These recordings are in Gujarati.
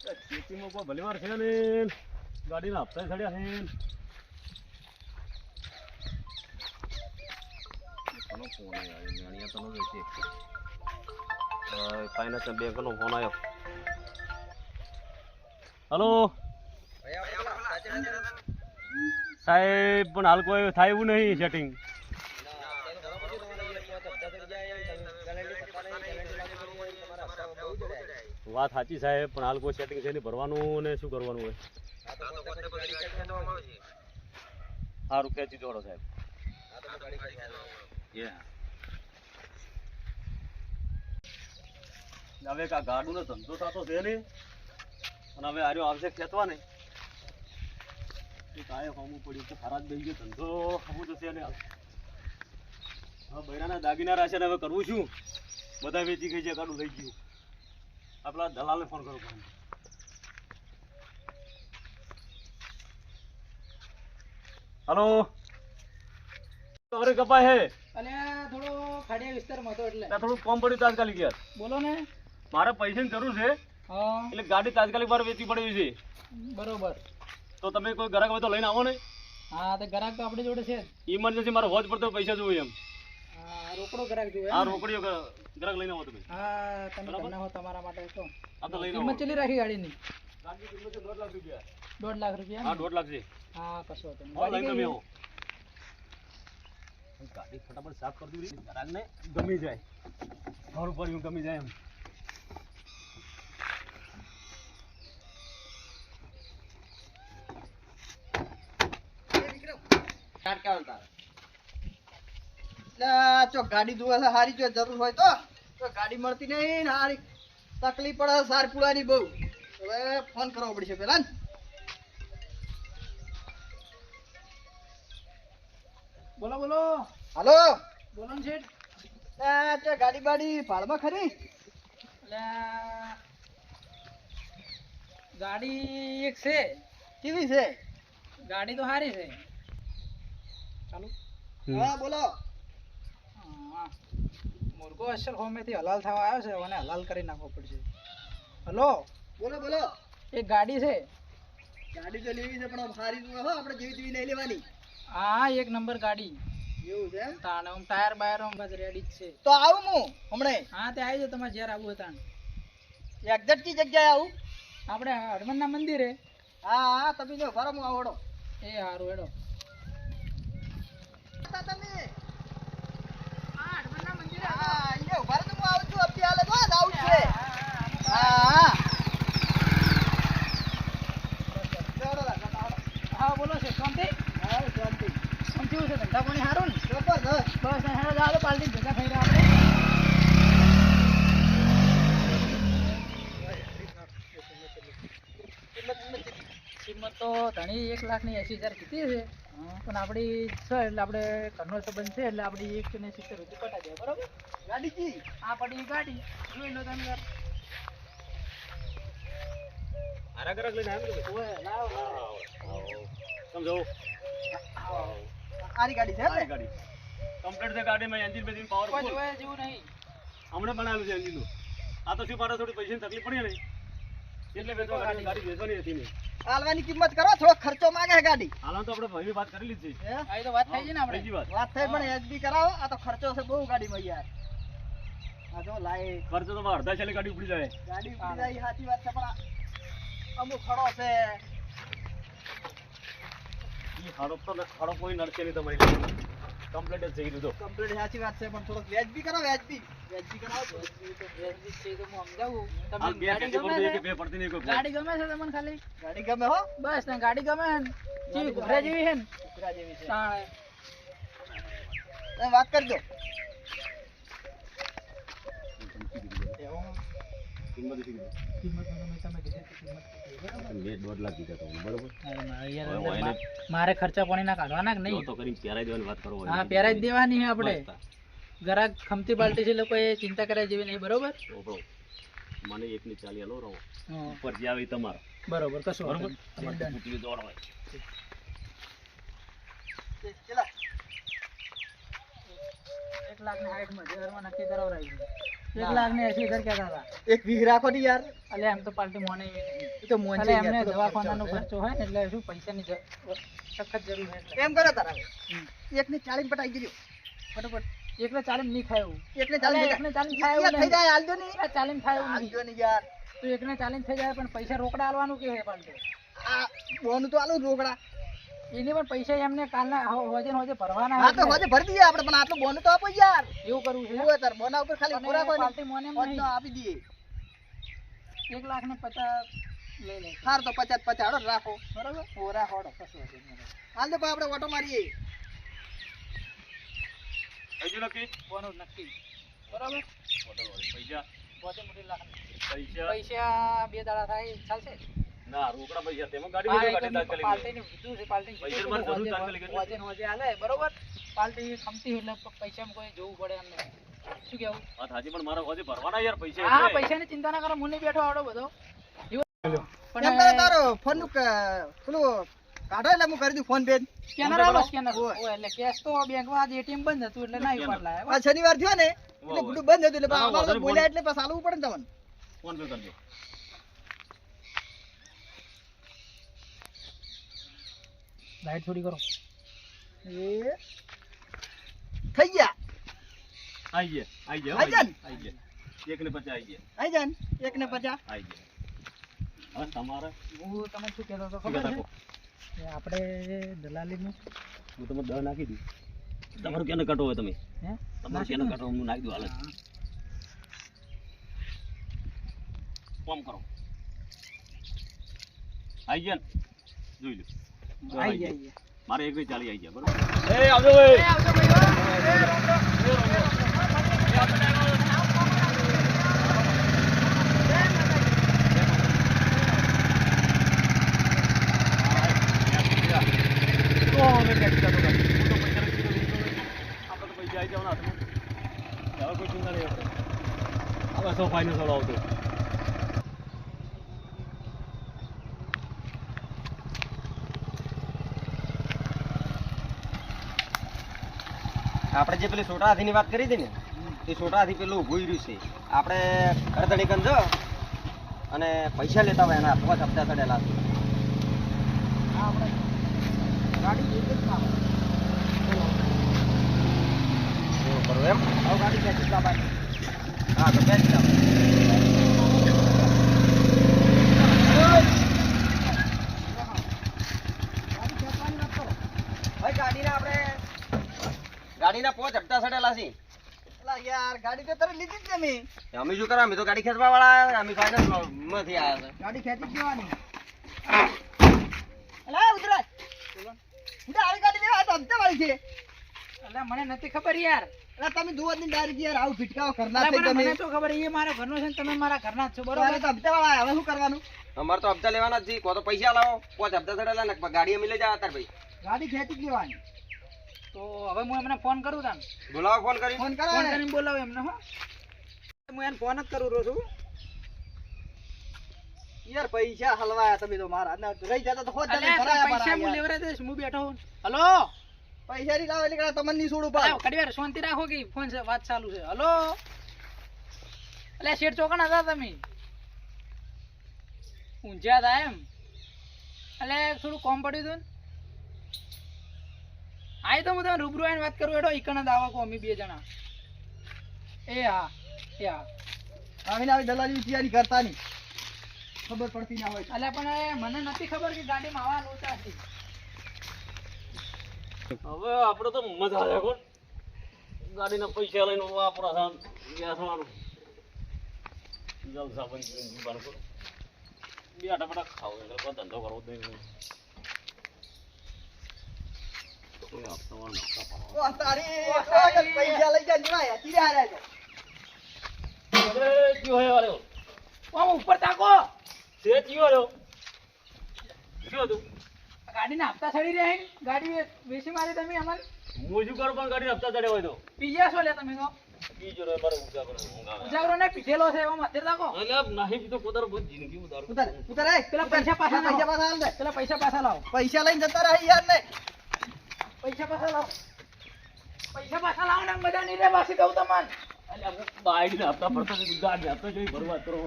ખેતીમાં કોઈ ભલી છે ને ગાડીના હપ્તા ચડ્યા છે ફાઇનાન્સ બેંકનો ફોન આવ્યો હલો? સાહેબ પણ હાલ કોઈ થાય એવું નહીં સેટિંગ. વાત સાચી સાહેબ, પણ હાલ કોઈ સેટિંગ છે નહીં ભરવાનું ને શું કરવાનું હોય? સારું, ખેંચી દોડો સાહેબ. હવે આ ગાડુનો ધંધો થતો છે ને, અને હવે આર્યો આવશે ખેંચવા ને કાંઈ હોમું પડ્યું તો ખરાબ થઈ ગયો, ધંધો હમું જશે ને હવે. બૈરાના દાગીના રાશે ને હવે કરવું શું? બધા વેચી ગઈ છે ગાડું લઈ ગયું. આપણા દલાલને ફોન કરો પડે હલો અરે કપાય હે. અને થોડો ખાડિયા વિસ્તારમાં હતો એટલે. ત્યાં થોડું કોમ પડ્યું તાત્કાલિક યાર. બોલો ને. મારે પૈસાની જરૂર છે. એટલે ગાડી તાત્કાલિક મારે વેચવી પડવી છે. બરોબર. તો તમે કોઈ ગ્રાહક હોય તો લઈને આવો ને. હા તો ગ્રાહક તો આપણી જોડે છે ઇમરજન્સી મારે હોજ પડતો પૈસા જોઈએ એમ. રોકડો ગ્રાહક જોવે આ રોકડીઓ ગ્રાહક લઈને આવો તમે. હા તમે. ઘરના હો તમારા માટે તો. આ તો લઈને આવો. કિંમત ચલી રાખી ગાડીની? ગાડી કિંમત છે 1.5 લાખ રૂપિયા. 1.5 લાખ રૂપિયા હા એમ ને? દોઢ લાખ છે. હા કશો તમે હા, લઈને તમે આવો. ગાડી ફટાફટ સાફ કરી દીધી ગ્રાહકને ગમી જાય. ઘર ઉપર હું ગમી જાય એમ. ગાડી ધોવા સારી જો જરૂર હોય તો તો ગાડી મળતી નહીં ને હારી. તકલીફ પડે સાર પુડાની બહુ. હવે ફોન કરવો પડશે પેલા ને. બોલો બોલો. હાલો. બોલો ને શેઠ. ગાડી બાડી ભાડમાં ખરી? ગાડી એક છે. કેવી છે? ગાડી તો સારી છે. ચાલુ હા બોલો. મુર્ગો અસલ હોમેથી હલાલ થવા આવ્યો છે મને હલાલ કરી નાખવો પડશે. હલો? બોલો બોલો. એક ગાડી છે? ગાડી તો લેવી છે પણ સારી તો હો આપણે જેવી તેવી નહીં લેવાની. હા એક નંબર ગાડી. એવું છે તાણે હું ટાયર બાયર હું બસ રેડી જ છે. તો આવું હું હમણે? હા તે આવી જાવ તમારે જ્યારે આવવું હતા એક્ઝેક્ટની જગ્યાએ આવું? આપણે હનુમાનના મંદિરે. હા હા તમે જો ભરો હું આવડો એ સારું હેડો. તમે હા હનુમાનના મંદિરે હા અહીંયા ઊભા રહો તો હું આવું છું અબી હાલે જો જ આવું છે હા હા ચાલો રાખો, ચાલો. હા બોલો છે શાંતિ હા, શાંતિ. આમ કેવું છે ધંધા પાણી સારું ને જબરદસ્ત. બસ ને હેડો ચાલો પાલટી ભેગા થઈ રહ્યા આપણે કિંમત તો ઘણી એક લાખની એસી હજાર કીધી છે. પણ આપણી છે એટલે આપણે ઘરનો સંબંધ છે એટલે આપણી એક ને સિત્તેર રૂપિયા પટા જાય બરોબર? ગાડી કી? આ પડી ગાડી. જોઈ લો તમે. હારા ગ્રાહક લઈને આવ્યો તમે? ઓય, લાવો, લાવો. સમજો આરી ગાડી છે આરી ગાડી. કમ્પ્લીટ છે ગાડીમાં એન્જિન બેન્જિન પાવર પાવરફુલ જોયા જેવું નહીં. હમણાં બનાવેલું છે એન્જિનનું આ તો શું પાડે થોડી પૈસાની તકલીફ પડી ને? એટલે વેચવા ગાડી. ગાડી વેચવાની હતી નહીં હાલવાની કિંમત કરો થોડો ખર્ચો માંગે છે ગાડી. હાલમાં તો આપણે ભાઈની વાત કરી લીધી છે. આ તો વાત થઈ છે ને આપણે. બીજી વાત. વાત થઈ પણ એચબી કરાવો આ તો ખર્ચો છે બહુ ગાડીમાં યાર. આ જો લાઈ ખર્ચો તો અડધા છેલે ગાડી ઉપડી જાય. ગાડી ઉપડી જાય સાચી વાત છે પણ આ અમુક ખડો છે. ઈ હડપ તો ખડો હડપ કોઈ નડશે નહીં તમારી કમ્પ્લીટ જ થઈ દીધો કમ્પ્લીટ સાચી વાત છે પણ થોડોક વ્યાજબી કરો વ્યાજબી. વ્યાજબી કરાવો. એ છે તો હું સમજાવું. હાલ તમને ગાડી ગમે છે? બે પડતી નહીં કોઈ ગાડી ગમે છે તમને ખાલી? ગાડી ગમે હો. બસ ને ગાડી ગમે છે ને? જેવી ઘોડા જેવી છે ને? કુતરા જેવી છે. તાણે. તમે વાત કરજો. કિંમત કેટલી કિંમત મારે ખર્ચા પાણી અંદર એને- મા- મારે ખર્ચા પાણીના કાઢવાના કે નહીં? તો કરીને પહેરાઈ દેવાની વાત કરો હા પહેરાઈ દેવાની છે આપણે. ઘરાક ખમતી પાલટી છે લોકો એ ચિંતા કરે જેવી નહીં બરોબર. મને એકની ચાલી હાલો રહો. ઉપર જે આવે તમારો. બરોબર કશો બરોબર. તમારે. દોડ હોય. એક લાખ ને સાઠમાં નક્કી કરાવરાયું. એક લાખ ને એસી હજાર કહેતા હતા. એક વીઘ રાખો ને યાર. એટલે એમ તો પાર્ટી મોને એ. તો મોન છે એટલે એમને દવાખાનાનો ખર્ચો હોય ને એટલે શું પૈસાની સખત જરૂર છે. એમ કરો તારા. એક ને ચાલીસ પટાઈ ગયો ફટાફટ. એકને ચાલીને નહીં ખાય એવું. એક ને અલે, ચાલીસ એકને થાય એવું થઈ જાય હાલજો નહીં. એકને થાય એવું હાલજો નહીં. યાર. તો એકને ચાલીને થઈ જાય પણ પૈસા રોકડા આલવાનું કે હે પાલતુ? આ બોનું તો આલું રોકડા. એની પણ પૈસા એમને કાલના હોજે હોજે ભરવાના હા તો હોજે ભરી દઈએ આપણે પણ આટલું બોનું તો આપો યાર. એવું કરવું છે? એવું તાર બોના ઉપર ખાલી પૂરા કોઈ પાર્ટી મોને. તો આપી દઈએ. 1 લાખ ને પચાસ લઈ લે. હાર તો પચાસ પચાસ હાડો રાખો. બરાબર? ઓ રાખો હાલો, કશું હાલ દે હાલ આપણે ઓટો મારીએ. હજુ નક્કી? બોનું નક્કી. બરાબર? ઓટો પૈસા. પૈસા. પૈસા બે દાડા થાય ચાલશે? ના રોકડા પૈસા તેમાં ગાડી ગાડી કીધું છે, એટલે. બરોબર? પાર્ટી ખમતી પૈસામાં કોઈ જોવું પડે એમ શું કેવું? વાત હાચી પણ મારા હોજે ભરવાના યાર પૈસા હા પૈસાની ચિંતા ના કરો હું બેઠો આવડો બધો. એવું- તારો? ફોનનું પેલું કાઢો એટલે હું કરી દઉં ફોન પે સ્કેનર એટલે કેશ તો બેંકમાં આજે એટીએમ બંધ હતું એટલે ના ઉપાડ લાયા. શનિવાર થયો ને એટલે વાહ, બધું બંધ હતું એટલે બોલ્યા એટલે પાછું આલવું પડે ને તમને. ફોન પે કરજો. લાઈટ થોડી કરો. એ. થઈ ગયા. આઈ ગયા આઈ ગયા આઈ ગયા આઈ ગયા. એક ને પચાસ આઈ ગયા. આઈ જાય ને એક ને પચાસ. આઈ ગયા. હવે તમારે? હું તમે શું કહેતો હતો ખબર છે? આપણે દલાલીનું હું તમને દહ નાખી દઉં. તમારું કેને કટો હોય તમે? હે? તમારું કેને કટો હું નાખી દઉં હાલ. જ. ફોન કરો. આઈ ગયા ને? જોઈ લો. દહ આઈ આઈ ગયા, ગયા. આઈ ગયા. મારે એક ચાલી આવી ગયા બરોબર એ આવજો ભાઈ આવજો ભાઈ, કોઈ ચિંતા નહીં આપણે. હવે સો આવતો આપણે જે પેલી સોટા હાથીની વાત કરી હતી ને એ સોટા હાથી પેલું ઊભું રહ્યું છે. આપણે કરતડી કંજો અને પૈસા લેતા હોય એના હાથમાં હપ્તા ચડેલા છે. હા, આપણે ગાડી એક જ કામ એમ? ગાડી? હા તો બેસ જાવ. ગાડી ખેંચવાની વાત કરો. ભાઈ ગાડીના આપણે ગાડીના પોચ હપ્તા ચડેલા છે અલા યાર ગાડી તો તરત લીધી જ ને મેં. અમે શું કરવા? અમે તો ગાડી ખેંચવા વાળા અમે ફાઇનાન્સમાંથી આવ્યા છે ગાડી ખેંચી જ દેવાની અલા ઉતરા. ઉતરા આવી ગાડી લેવા તો હપ્તા વાળી છે. અલા, મને નથી ખબર યાર. અલા તમે જ નહીં ડાયરેક્ટ યાર આવું ભીટકાઓ કરના છે તમે. મને તો ખબર? એ મારા ઘરનો છે ને તમે મારા ઘરના છો બરોબર? તો હપ્તા વાળા હવે શું કરવાનું? અમારે તો હપ્તા લેવાના જ છે કો તો પૈસા લાવો પોચ હપ્તા ચડેલા ને ગાડી અમે લઈ જવા તાર ભાઈ. ગાડી ખેંચી જ લેવાની. તો હવે હું એમને ફોન કરું તાન. બોલાવો ફોન કરી ફોન કરો ફોન કરીને બોલાવો એમને હો. હું એને ફોન જ કરું રહું છું. યાર પૈસા હલવાયા તમે તો મારા. ના રહી જતા તો ખોદ તમે ભરાયા પૈસા હું. લેવરા દઈશ હું બેઠો હું હલો? પૈસા ની લાવો એટલે તમને ની છોડું અલ્યા, પાછું. શાંતિ રાખો કે ફોન છે વાત ચાલુ છે. હલો? અલ્યા શેઠ ચોકણ હતા તમે? ઊંઝ્યા હતા એમ? અલ્યા થોડું કોમ પડ્યું હતું ને? આય તો હું તમે રૂબરૂ આવીને વાત કરું એડો ઈકણ દાવા કો અમે બે જણા. એ હા એ હા. આવીને આવી દલાલી તૈયારી કરતા નહીં. ખબર પડતી ના હોય. અલ્યા, પણ મને નથી ખબર કે ગાડીમાં આવા લોચા છે. હવે આપણે તો મજા આવે કોણ? ગાડીના પૈસા લઈને વાપરા બેસવાનું જલસા બંધ કરીને બે આટા ખાવ ધંધો કરવો નહીં. પૈસા પૈસા પાછા પૈસા લઈને જતા રહી યાર ને પૈસા પાછા લાવો. પૈસા પાછા લાવો ને બધા નહીં રે પાછી કહું તમને. બાયડીને હપ્તા ભરતો ગાડી હપ્તો જોઈ ભરવા કરો.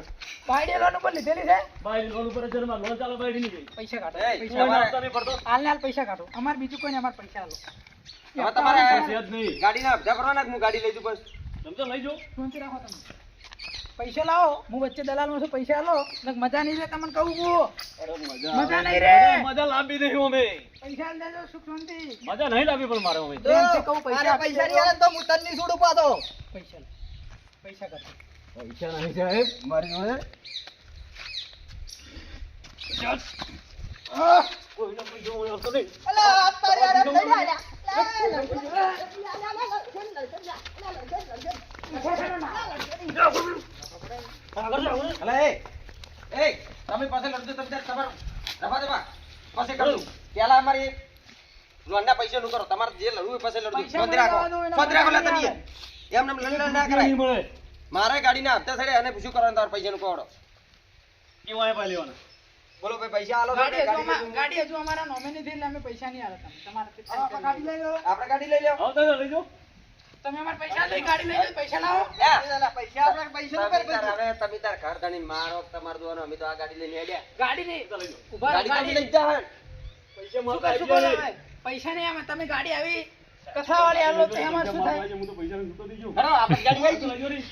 બાયડી લોન ઉપર લીધેલી છે? બાયડી લોન ઉપર જ છે ને મારે લોન ચાલે બાયડીની કઈ. પૈસા કાઢો પૈસા નહીં ભરતો. હાલ હાલ પૈસા કાઢો. અમારે બીજું કોઈ અમારે પૈસા હાલો. તમારે ગાડી ના ગાડીના હપ્તા ભરવાના કે હું ગાડી લઈ જઉં બસ? સમજો લઈ જાઓ. રાખો તમે પૈસા લાવો હું વચ્ચે દલાલમાં છું પૈસા આલો મજા નહીં રે તમને કહું હું મજા. નહીં રે. મજા લાંબી નહીં અમે પૈસા આલી સુખ શાંતિ મજા નહીં લાવી પણ મારે કહું પૈસા પૈસા નહીં આવે તો હું તન નહીં છોડું પાછો પૈસા પૈસા કાઢો પૈસા નહીં સાહેબ મારી જોડે અલા, ને. એ એ તમે પાસે લડજો તમે ત્યારે રફા દફા પાસે કરજો પેલા અમારી લોનના પૈસા નું કરો તમારે જે લડવું પાસે લડજો. પૈસા રાખો મળવા દો એના શાંતિ રાખો પૈસા લેતા નહીં. નહીં એમ નેમ લડ લડ ના નહીં કરાય. મારે ગાડીના હપ્તા સડે અને પૂછ્યું કરવાનું તમારે કોડો. કેવા આયા પાછી બોલો ભાઈ પૈસા આલો ગાડી ગાડી હજુ અમારા નોમિની થી અમે પૈસા નહીં તમારે ગાડી લઈ લો આપણે ગાડી લઈ જાઓ. તમે અમારા પૈસા લઈ ગાડી લઈ પૈસા લાવો. પૈસા આપણે પૈસા તમે નું કરી તાર હવે તમે તાર ઘર ધણી મારો તમાર તમારે દોવાનો અમે તો આ ગાડી લઈને ગાડી નહીં. ઊભા ગાડી લઈ જા પૈસા નહીં આમાં. તમે ગાડી આવી કથાવાળી આલો તો એમાં શું થાય? હું તો પૈસા ગયો. આપણે ગાડી લઈ.